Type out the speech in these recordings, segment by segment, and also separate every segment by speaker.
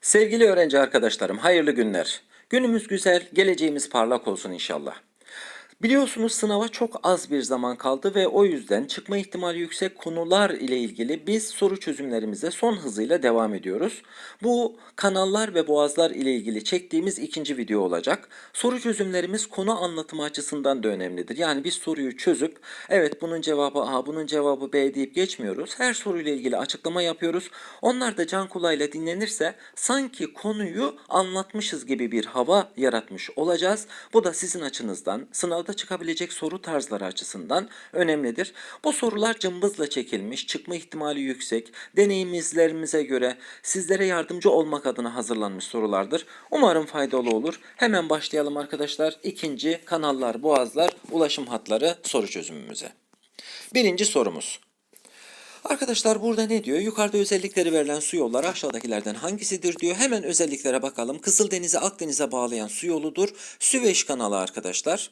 Speaker 1: Sevgili öğrenci arkadaşlarım, hayırlı günler. Günümüz güzel, geleceğimiz parlak olsun inşallah. Biliyorsunuz sınava çok az bir zaman kaldı ve o yüzden çıkma ihtimali yüksek konular ile ilgili biz soru çözümlerimize son hızıyla devam ediyoruz. Bu kanallar ve boğazlar ile ilgili çektiğimiz ikinci video olacak. Soru çözümlerimiz konu anlatımı açısından da önemlidir. Yani biz soruyu çözüp evet bunun cevabı A, bunun cevabı B deyip geçmiyoruz. Her soruyla ilgili açıklama yapıyoruz. Onlar da can kulağıyla dinlenirse sanki konuyu anlatmışız gibi bir hava yaratmış olacağız. Bu da sizin açınızdan sınavda çıkabilecek soru tarzları açısından önemlidir. Bu sorular cımbızla çekilmiş, çıkma ihtimali yüksek, deneyimizlerimize göre sizlere yardımcı olmak adına hazırlanmış sorulardır. Umarım faydalı olur. Hemen başlayalım arkadaşlar. İkinci kanallar, boğazlar, ulaşım hatları soru çözümümüze. Birinci sorumuz. Arkadaşlar burada ne diyor? Yukarıda özellikleri verilen su yolları aşağıdakilerden hangisidir diyor. Hemen özelliklere bakalım. Kızıldeniz'i Akdeniz'e bağlayan su yoludur. Süveyş kanalı arkadaşlar.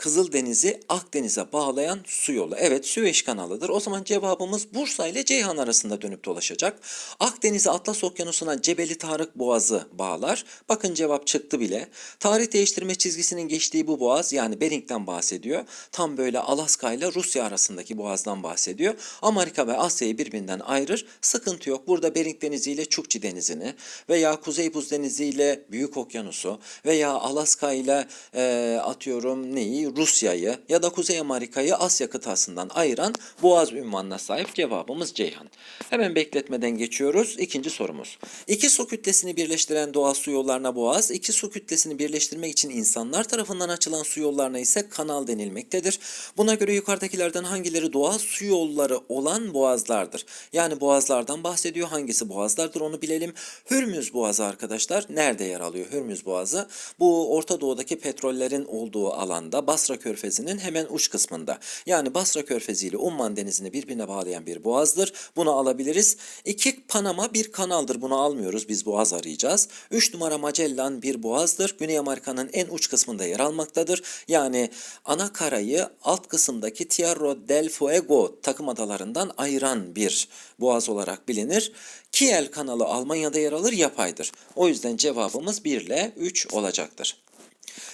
Speaker 1: Kızıldeniz'i Akdeniz'e bağlayan su yolu. Evet Süveyş kanalıdır. O zaman cevabımız Bursa ile Ceyhan arasında dönüp dolaşacak. Akdeniz'i Atlas Okyanusu'na Cebeli Tarık Boğazı bağlar. Bakın cevap çıktı bile. Tarih değiştirme çizgisinin geçtiği bu boğaz yani Bering'den bahsediyor. Tam böyle Alaska ile Rusya arasındaki boğazdan bahsediyor. Amerika ve Asya'yı birbirinden ayırır. Sıkıntı yok. Burada Bering Denizi ile Çukçi Denizi'ni veya Kuzey Buz Denizi ile Büyük Okyanusu veya Alaska ile e, atıyorum neyi Rusya'yı ya da Kuzey Amerika'yı Asya kıtasından ayıran boğaz ünvanına sahip cevabımız Ceyhan. Hemen bekletmeden geçiyoruz. İkinci sorumuz. İki su kütlesini birleştiren doğal su yollarına boğaz, iki su kütlesini birleştirmek için insanlar tarafından açılan su yollarına ise kanal denilmektedir. Buna göre yukarıdakilerden hangileri doğal su yolları olan boğazlardır? Yani boğazlardan bahsediyor. Hangisi boğazlardır onu bilelim. Hürmüz Boğazı arkadaşlar nerede yer alıyor Hürmüz Boğazı? Bu Orta Doğu'daki petrollerin olduğu alanda Basra Körfezi'nin hemen uç kısmında. Yani Basra Körfezi ile Umman Denizi'ni birbirine bağlayan bir boğazdır. Bunu alabiliriz. İki Panama bir kanaldır. Bunu almıyoruz. Biz boğaz arayacağız. Üç numara Magellan bir boğazdır. Güney Amerika'nın en uç kısmında yer almaktadır. Yani ana karayı alt kısımdaki Tierra del Fuego takım adalarından ayıran bir boğaz olarak bilinir. Kiel kanalı Almanya'da yer alır yapaydır. O yüzden cevabımız 1 ile 3 olacaktır.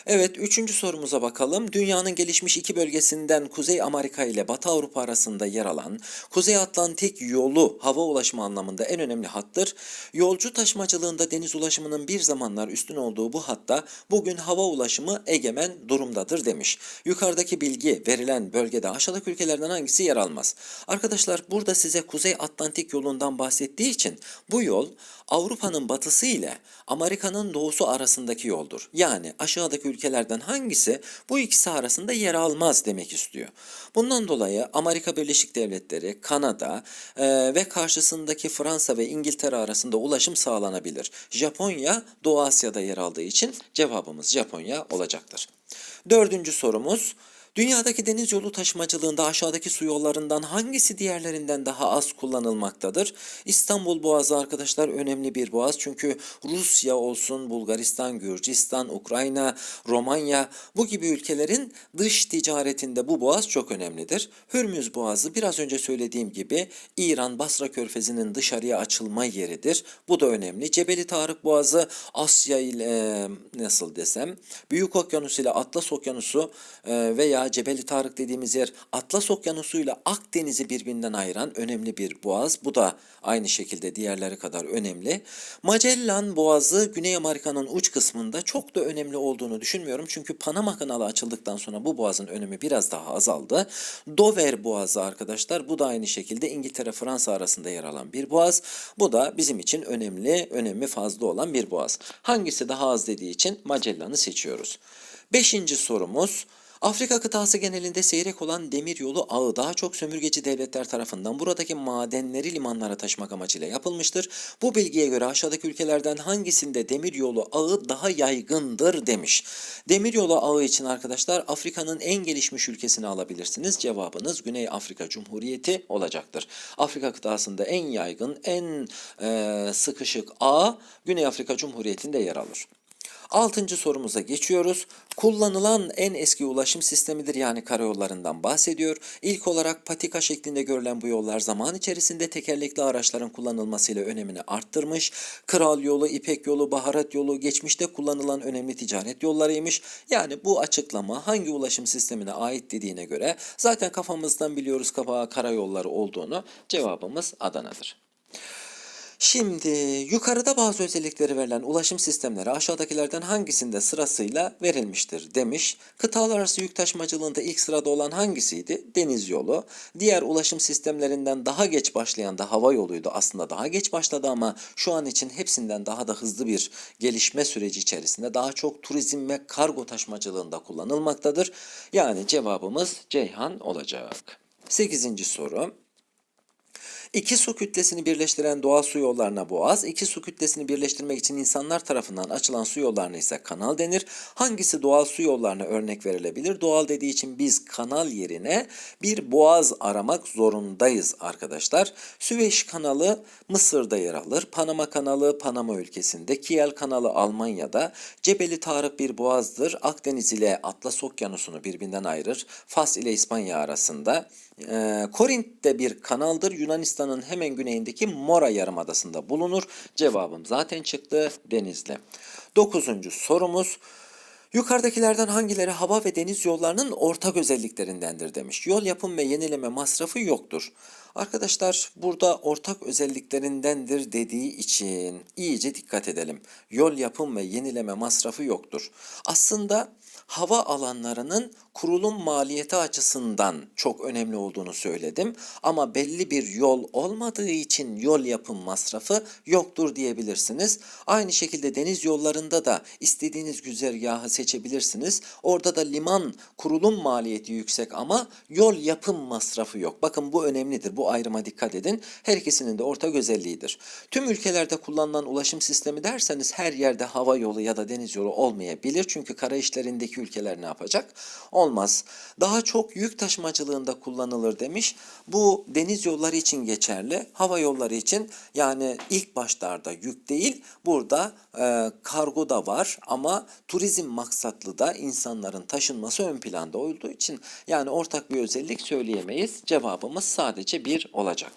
Speaker 1: Evet, üçüncü sorumuza bakalım. Dünyanın gelişmiş iki bölgesinden Kuzey Amerika ile Batı Avrupa arasında yer alan Kuzey Atlantik yolu hava ulaşımı anlamında en önemli hattır. Yolcu taşımacılığında deniz ulaşımının bir zamanlar üstün olduğu bu hatta bugün hava ulaşımı egemen durumdadır demiş. Yukarıdaki bilgi verilen bölgede aşağıdaki ülkelerden hangisi yer almaz? Arkadaşlar burada size Kuzey Atlantik yolundan bahsettiği için bu yol Avrupa'nın batısı ile Amerika'nın doğusu arasındaki yoldur. Yani aşağıdaki ülkelerden hangisi bu ikisi arasında yer almaz demek istiyor. Bundan dolayı Amerika Birleşik Devletleri, Kanada e, ve karşısındaki Fransa ve İngiltere arasında ulaşım sağlanabilir. Japonya Doğu Asya'da yer aldığı için cevabımız Japonya olacaktır. Dördüncü sorumuz. Dünyadaki deniz yolu taşımacılığında aşağıdaki su yollarından hangisi diğerlerinden daha az kullanılmaktadır? İstanbul Boğazı arkadaşlar önemli bir boğaz çünkü Rusya olsun, Bulgaristan, Gürcistan, Ukrayna, Romanya bu gibi ülkelerin dış ticaretinde bu boğaz çok önemlidir. Hürmüz Boğazı biraz önce söylediğim gibi İran Basra Körfezi'nin dışarıya açılma yeridir. Bu da önemli. Cebeli Tarık Boğazı Asya ile nasıl desem Büyük Okyanus ile Atlas Okyanusu e, Cebeli Tarık dediğimiz yer Atlas Okyanusu ile Akdeniz'i birbirinden ayıran önemli bir boğaz. Bu da aynı şekilde diğerleri kadar önemli. Magellan Boğazı Güney Amerika'nın uç kısmında çok da önemli olduğunu düşünmüyorum. Çünkü Panama kanalı açıldıktan sonra bu boğazın önemi biraz daha azaldı. Dover Boğazı arkadaşlar bu da aynı şekilde İngiltere Fransa arasında yer alan bir boğaz. Bu da bizim için önemli, önemi fazla olan bir boğaz. Hangisi daha az dediği için Magellan'ı seçiyoruz. Beşinci sorumuz Afrika kıtası genelinde seyrek olan demiryolu ağı daha çok sömürgeci devletler tarafından buradaki madenleri limanlara taşımak amacıyla yapılmıştır. Bu bilgiye göre aşağıdaki ülkelerden hangisinde demiryolu ağı daha yaygındır demiş. Demiryolu ağı için arkadaşlar Afrika'nın en gelişmiş ülkesini alabilirsiniz. Cevabınız Güney Afrika Cumhuriyeti olacaktır. Afrika kıtasında en yaygın, en e, sıkışık ağ Güney Afrika Cumhuriyeti'nde yer alır. Altıncı sorumuza geçiyoruz. Kullanılan en eski ulaşım sistemidir yani karayollarından bahsediyor. İlk olarak patika şeklinde görülen bu yollar zaman içerisinde tekerlekli araçların kullanılmasıyla önemini arttırmış. Kral yolu, İpek yolu, baharat yolu geçmişte kullanılan önemli ticaret yollarıymış. Yani bu açıklama hangi ulaşım sistemine ait dediğine göre zaten kafamızdan biliyoruz kapağı karayolları olduğunu cevabımız Adana'dır. Şimdi yukarıda bazı özellikleri verilen ulaşım sistemleri aşağıdakilerden hangisinde sırasıyla verilmiştir demiş. Kıtalar arası yük taşımacılığında ilk sırada olan hangisiydi? Deniz yolu. Diğer ulaşım sistemlerinden daha geç başlayan da hava yoluydu. Aslında daha geç başladı ama şu an için hepsinden daha da hızlı bir gelişme süreci içerisinde daha çok turizm ve kargo taşımacılığında kullanılmaktadır. Yani cevabımız Ceyhan olacak. Sekizinci soru. İki su kütlesini birleştiren doğal su yollarına boğaz, iki su kütlesini birleştirmek için insanlar tarafından açılan su yollarına ise kanal denir. Hangisi doğal su yollarına örnek verilebilir? Doğal dediği için biz kanal yerine bir boğaz aramak zorundayız arkadaşlar. Süveyş kanalı Mısır'da yer alır. Panama kanalı Panama ülkesinde. Kiel kanalı Almanya'da. Cebeli Tarık bir boğazdır. Akdeniz ile Atlas Okyanusu'nu birbirinden ayırır. Fas ile İspanya arasında. Ee, Korint de bir kanaldır. Yunanistan'ın hemen güneyindeki Mora Yarımadası'nda bulunur. Cevabım zaten çıktı Denizli. Dokuzuncu sorumuz. Yukarıdakilerden hangileri hava ve deniz yollarının ortak özelliklerindendir demiş. Yol yapım ve yenileme masrafı yoktur. Arkadaşlar burada ortak özelliklerindendir dediği için iyice dikkat edelim. Yol yapım ve yenileme masrafı yoktur. Aslında hava alanlarının kurulum maliyeti açısından çok önemli olduğunu söyledim. Ama belli bir yol olmadığı için yol yapım masrafı yoktur diyebilirsiniz. Aynı şekilde deniz yollarında da istediğiniz güzergahı seçebilirsiniz. Orada da liman kurulum maliyeti yüksek ama yol yapım masrafı yok. Bakın bu önemlidir. Bu ayrıma dikkat edin. Her ikisinin de ortak özelliğidir. Tüm ülkelerde kullanılan ulaşım sistemi derseniz her yerde hava yolu ya da deniz yolu olmayabilir. Çünkü kara işlerindeki ülkeler ne yapacak? Olmaz. Daha çok yük taşımacılığında kullanılır demiş. Bu deniz yolları için geçerli. Hava yolları için yani ilk başlarda yük değil burada e, kargo da var ama turizm maksatlı da insanların taşınması ön planda olduğu için yani ortak bir özellik söyleyemeyiz. Cevabımız sadece bir olacak.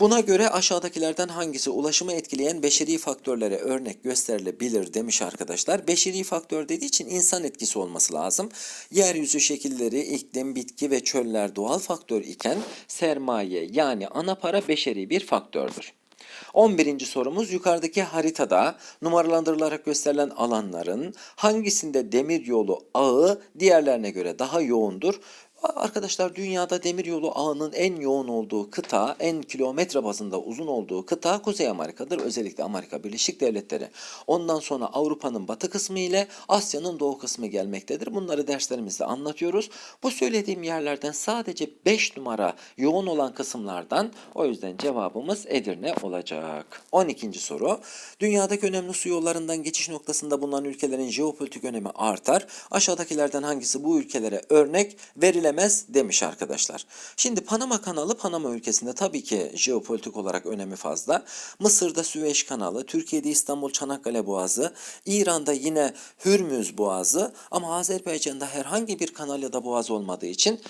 Speaker 1: Buna göre aşağıdakilerden hangisi ulaşımı etkileyen beşeri faktörlere örnek gösterilebilir demiş arkadaşlar. Beşeri faktör dediği için insan etkisi olması lazım. Yeryüzü şekilleri, iklim, bitki ve çöller doğal faktör iken sermaye yani ana para beşeri bir faktördür. 11. sorumuz yukarıdaki haritada numaralandırılarak gösterilen alanların hangisinde demir yolu ağı diğerlerine göre daha yoğundur? Arkadaşlar dünyada demiryolu ağının en yoğun olduğu kıta, en kilometre bazında uzun olduğu kıta Kuzey Amerika'dır. Özellikle Amerika Birleşik Devletleri. Ondan sonra Avrupa'nın batı kısmı ile Asya'nın doğu kısmı gelmektedir. Bunları derslerimizde anlatıyoruz. Bu söylediğim yerlerden sadece 5 numara yoğun olan kısımlardan o yüzden cevabımız Edirne olacak. 12. soru. Dünyadaki önemli su yollarından geçiş noktasında bulunan ülkelerin jeopolitik önemi artar. Aşağıdakilerden hangisi bu ülkelere örnek verilemez demiş arkadaşlar. Şimdi Panama kanalı Panama ülkesinde tabii ki jeopolitik olarak önemi fazla. Mısır'da Süveyş kanalı, Türkiye'de İstanbul Çanakkale Boğazı, İran'da yine Hürmüz Boğazı ama Azerbaycan'da herhangi bir kanal ya da boğaz olmadığı için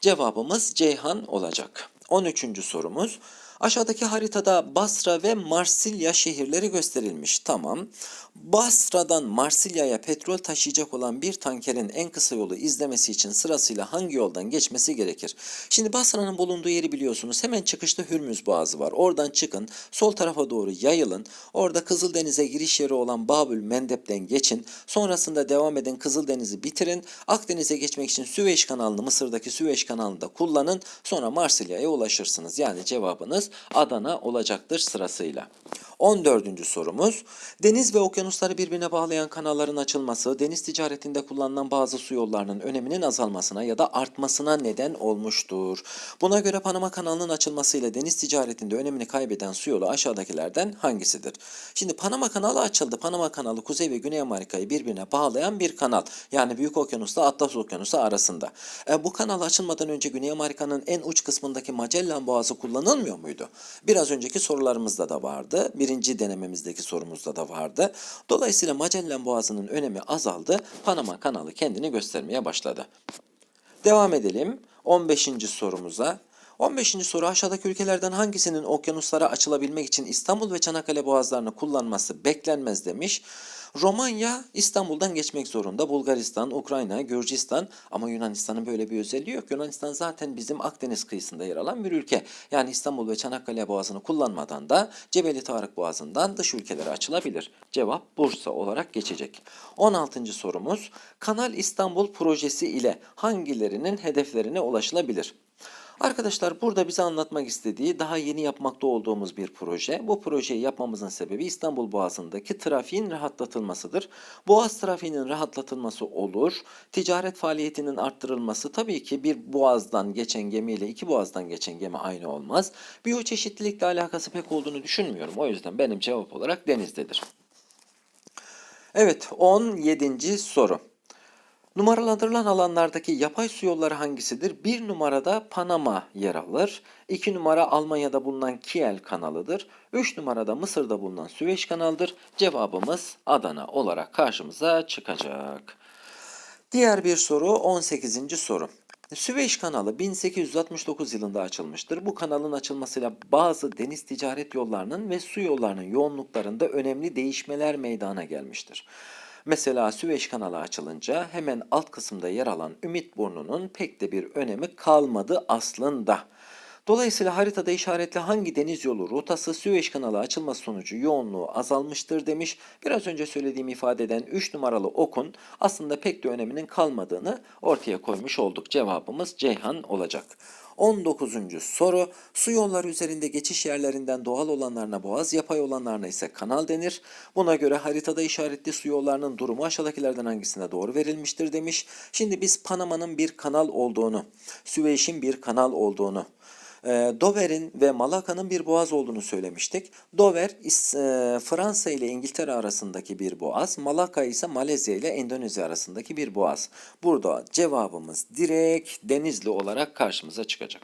Speaker 1: cevabımız Ceyhan olacak. 13. sorumuz. Aşağıdaki haritada Basra ve Marsilya şehirleri gösterilmiş. Tamam. Basra'dan Marsilya'ya petrol taşıyacak olan bir tankerin en kısa yolu izlemesi için sırasıyla hangi yoldan geçmesi gerekir? Şimdi Basra'nın bulunduğu yeri biliyorsunuz. Hemen çıkışta Hürmüz Boğazı var. Oradan çıkın. Sol tarafa doğru yayılın. Orada Kızıldeniz'e giriş yeri olan Babül Mendep'ten geçin. Sonrasında devam edin Kızıldeniz'i bitirin. Akdeniz'e geçmek için Süveyş kanalını Mısır'daki Süveyş kanalını kullanın. Sonra Marsilya'ya ulaşırsınız. Yani cevabınız Adana olacaktır sırasıyla. 14. sorumuz. Deniz ve okyanusları birbirine bağlayan kanalların açılması, deniz ticaretinde kullanılan bazı su yollarının öneminin azalmasına ya da artmasına neden olmuştur. Buna göre Panama kanalının açılmasıyla deniz ticaretinde önemini kaybeden su yolu aşağıdakilerden hangisidir? Şimdi Panama kanalı açıldı. Panama kanalı Kuzey ve Güney Amerika'yı birbirine bağlayan bir kanal. Yani Büyük Okyanusla Atlas Okyanusu arasında. E, bu kanal açılmadan önce Güney Amerika'nın en uç kısmındaki Magellan Boğazı kullanılmıyor muydu? Sorusuydu. Biraz önceki sorularımızda da vardı. Birinci denememizdeki sorumuzda da vardı. Dolayısıyla Magellan Boğazı'nın önemi azaldı. Panama kanalı kendini göstermeye başladı. Devam edelim 15. sorumuza. 15. soru aşağıdaki ülkelerden hangisinin okyanuslara açılabilmek için İstanbul ve Çanakkale boğazlarını kullanması beklenmez demiş. Romanya İstanbul'dan geçmek zorunda. Bulgaristan, Ukrayna, Gürcistan ama Yunanistan'ın böyle bir özelliği yok. Yunanistan zaten bizim Akdeniz kıyısında yer alan bir ülke. Yani İstanbul ve Çanakkale boğazını kullanmadan da Cebeli Tarık boğazından dış ülkelere açılabilir. Cevap Bursa olarak geçecek. 16. sorumuz Kanal İstanbul projesi ile hangilerinin hedeflerine ulaşılabilir? Arkadaşlar burada bize anlatmak istediği daha yeni yapmakta olduğumuz bir proje. Bu projeyi yapmamızın sebebi İstanbul Boğazı'ndaki trafiğin rahatlatılmasıdır. Boğaz trafiğinin rahatlatılması olur. Ticaret faaliyetinin arttırılması tabii ki bir boğazdan geçen gemiyle iki boğazdan geçen gemi aynı olmaz. Biyoçeşitlilikle alakası pek olduğunu düşünmüyorum. O yüzden benim cevap olarak denizdedir. Evet 17. soru. Numaralandırılan alanlardaki yapay su yolları hangisidir? Bir numarada Panama yer alır. İki numara Almanya'da bulunan Kiel kanalıdır. Üç numarada Mısır'da bulunan Süveyş kanalıdır. Cevabımız Adana olarak karşımıza çıkacak. Diğer bir soru 18. soru. Süveyş kanalı 1869 yılında açılmıştır. Bu kanalın açılmasıyla bazı deniz ticaret yollarının ve su yollarının yoğunluklarında önemli değişmeler meydana gelmiştir. Mesela Süveyş kanalı açılınca hemen alt kısımda yer alan Ümit Burnu'nun pek de bir önemi kalmadı aslında. Dolayısıyla haritada işaretli hangi deniz yolu rotası Süveyş kanalı açılması sonucu yoğunluğu azalmıştır demiş. Biraz önce söylediğim ifade eden 3 numaralı okun aslında pek de öneminin kalmadığını ortaya koymuş olduk. Cevabımız Ceyhan olacak. 19. soru su yolları üzerinde geçiş yerlerinden doğal olanlarına boğaz, yapay olanlarına ise kanal denir. Buna göre haritada işaretli su yollarının durumu aşağıdakilerden hangisine doğru verilmiştir demiş. Şimdi biz Panama'nın bir kanal olduğunu, Süveyş'in bir kanal olduğunu, Dover'in ve Malaka'nın bir boğaz olduğunu söylemiştik. Dover e, Fransa ile İngiltere arasındaki bir boğaz, Malaka ise Malezya ile Endonezya arasındaki bir boğaz. Burada cevabımız direkt Denizli olarak karşımıza çıkacak.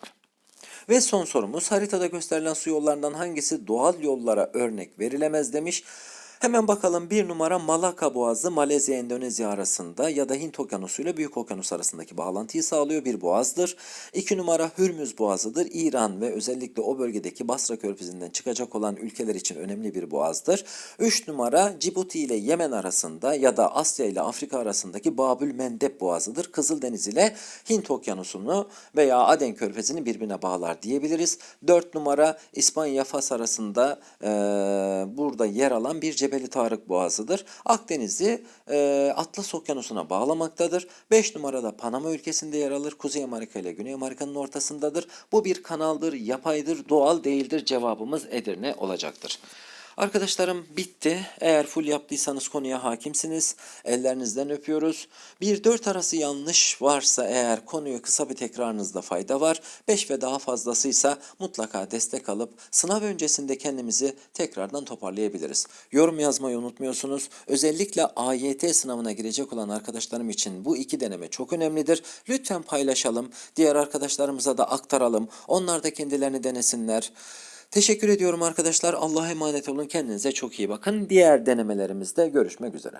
Speaker 1: Ve son sorumuz haritada gösterilen su yollarından hangisi doğal yollara örnek verilemez demiş. Hemen bakalım bir numara Malaka Boğazı Malezya Endonezya arasında ya da Hint Okyanusu ile Büyük Okyanus arasındaki bağlantıyı sağlıyor bir boğazdır. İki numara Hürmüz Boğazı'dır. İran ve özellikle o bölgedeki Basra Körfezi'nden çıkacak olan ülkeler için önemli bir boğazdır. Üç numara Cibuti ile Yemen arasında ya da Asya ile Afrika arasındaki Babül Mendeb Boğazı'dır. Kızıldeniz ile Hint Okyanusu'nu veya Aden Körfezi'ni birbirine bağlar diyebiliriz. Dört numara İspanya Fas arasında eee, burada yer alan bir Cebeli Tarık Boğazı'dır. Akdeniz'i eee, Atlas Okyanusu'na bağlamaktadır. 5 numarada Panama ülkesinde yer alır. Kuzey Amerika ile Güney Amerika'nın ortasındadır. Bu bir kanaldır, yapaydır, doğal değildir. Cevabımız Edirne olacaktır. Arkadaşlarım bitti. Eğer full yaptıysanız konuya hakimsiniz. Ellerinizden öpüyoruz. 1-4 arası yanlış varsa eğer konuyu kısa bir tekrarınızda fayda var. 5 ve daha fazlasıysa mutlaka destek alıp sınav öncesinde kendimizi tekrardan toparlayabiliriz. Yorum yazmayı unutmuyorsunuz. Özellikle AYT sınavına girecek olan arkadaşlarım için bu iki deneme çok önemlidir. Lütfen paylaşalım. Diğer arkadaşlarımıza da aktaralım. Onlar da kendilerini denesinler. Teşekkür ediyorum arkadaşlar. Allah'a emanet olun. Kendinize çok iyi bakın. Diğer denemelerimizde görüşmek üzere.